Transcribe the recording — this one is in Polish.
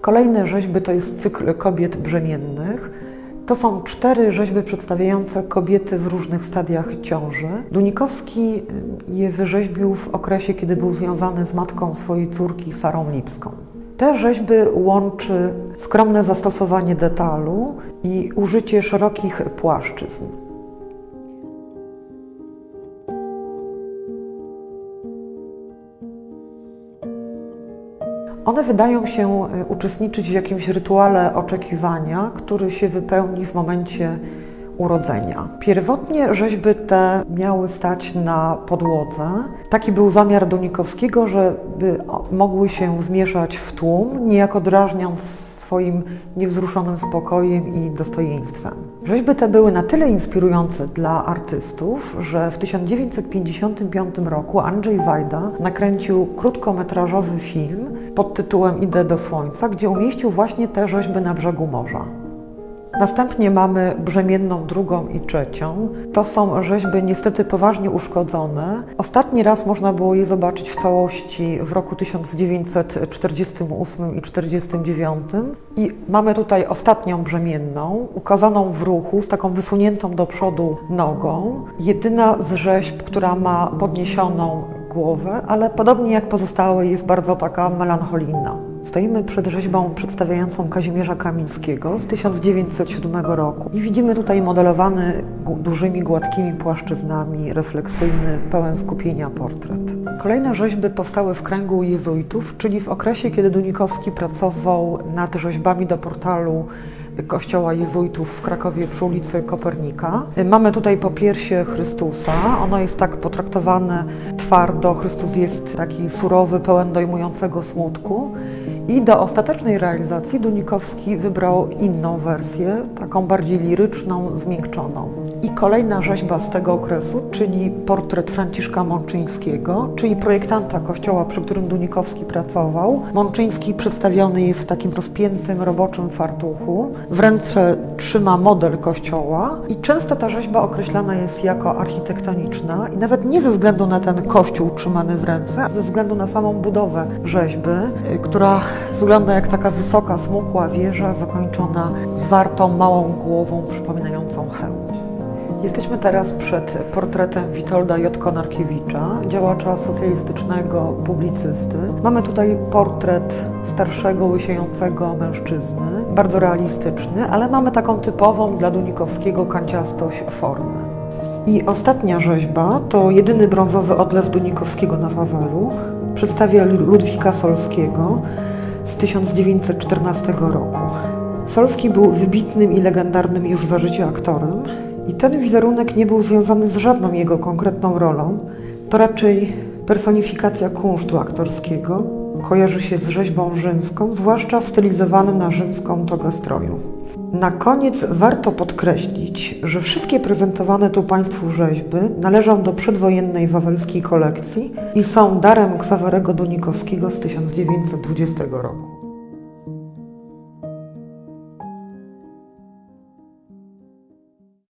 Kolejne rzeźby to jest cykl kobiet brzemiennych. To są cztery rzeźby przedstawiające kobiety w różnych stadiach ciąży. Dunikowski je wyrzeźbił w okresie, kiedy był związany z matką swojej córki, Sarą Lipską. Te rzeźby łączy skromne zastosowanie detalu i użycie szerokich płaszczyzn. One wydają się e, uczestniczyć w jakimś rytuale oczekiwania, który się wypełni w momencie urodzenia. Pierwotnie rzeźby te miały stać na podłodze. Taki był zamiar Donikowskiego, żeby mogły się wmieszać w tłum, niejako drażniąc swoim niewzruszonym spokojem i dostojeństwem. Rzeźby te były na tyle inspirujące dla artystów, że w 1955 roku Andrzej Wajda nakręcił krótkometrażowy film pod tytułem Idę do Słońca, gdzie umieścił właśnie te rzeźby na brzegu morza. Następnie mamy brzemienną drugą i trzecią. To są rzeźby niestety poważnie uszkodzone. Ostatni raz można było je zobaczyć w całości w roku 1948 i 1949. I mamy tutaj ostatnią brzemienną, ukazaną w ruchu, z taką wysuniętą do przodu nogą. Jedyna z rzeźb, która ma podniesioną głowę, ale podobnie jak pozostałe jest bardzo taka melancholijna. Stoimy przed rzeźbą przedstawiającą Kazimierza Kamińskiego z 1907 roku i widzimy tutaj modelowany dużymi, gładkimi płaszczyznami, refleksyjny, pełen skupienia portret. Kolejne rzeźby powstały w kręgu jezuitów, czyli w okresie, kiedy Dunikowski pracował nad rzeźbami do portalu kościoła jezuitów w Krakowie przy ulicy Kopernika. Mamy tutaj popiersie Chrystusa. Ono jest tak potraktowane twardo. Chrystus jest taki surowy, pełen dojmującego smutku. I do ostatecznej realizacji Dunikowski wybrał inną wersję, taką bardziej liryczną, zmiękczoną. I kolejna rzeźba z tego okresu, czyli portret Franciszka Mączyńskiego, czyli projektanta kościoła, przy którym Dunikowski pracował. Mączyński przedstawiony jest w takim rozpiętym, roboczym fartuchu. W ręce trzyma model kościoła i często ta rzeźba określana jest jako architektoniczna i nawet nie ze względu na ten kościół trzymany w ręce, ze względu na samą budowę rzeźby, y, która wygląda jak taka wysoka, smukła wieża zakończona zwartą małą głową przypominającą hełm. Jesteśmy teraz przed portretem Witolda J. Konarkiewicza, działacza socjalistycznego, publicysty. Mamy tutaj portret starszego, łysiejącego mężczyzny, bardzo realistyczny, ale mamy taką typową dla Dunikowskiego kanciastość formę. I ostatnia rzeźba to jedyny brązowy odlew Dunikowskiego na Wawelu. Przedstawia Ludwika Solskiego z 1914 roku. Solski był wybitnym i legendarnym już za życia aktorem i ten wizerunek nie był związany z żadną jego konkretną rolą. To raczej personifikacja kunsztu aktorskiego. Kojarzy się z rzeźbą rzymską, zwłaszcza w stylizowanym na rzymską togę stroju. Na koniec warto podkreślić, że wszystkie prezentowane tu Państwu rzeźby należą do przedwojennej wawelskiej kolekcji i są darem Ksawerego Dunikowskiego z 1920 roku.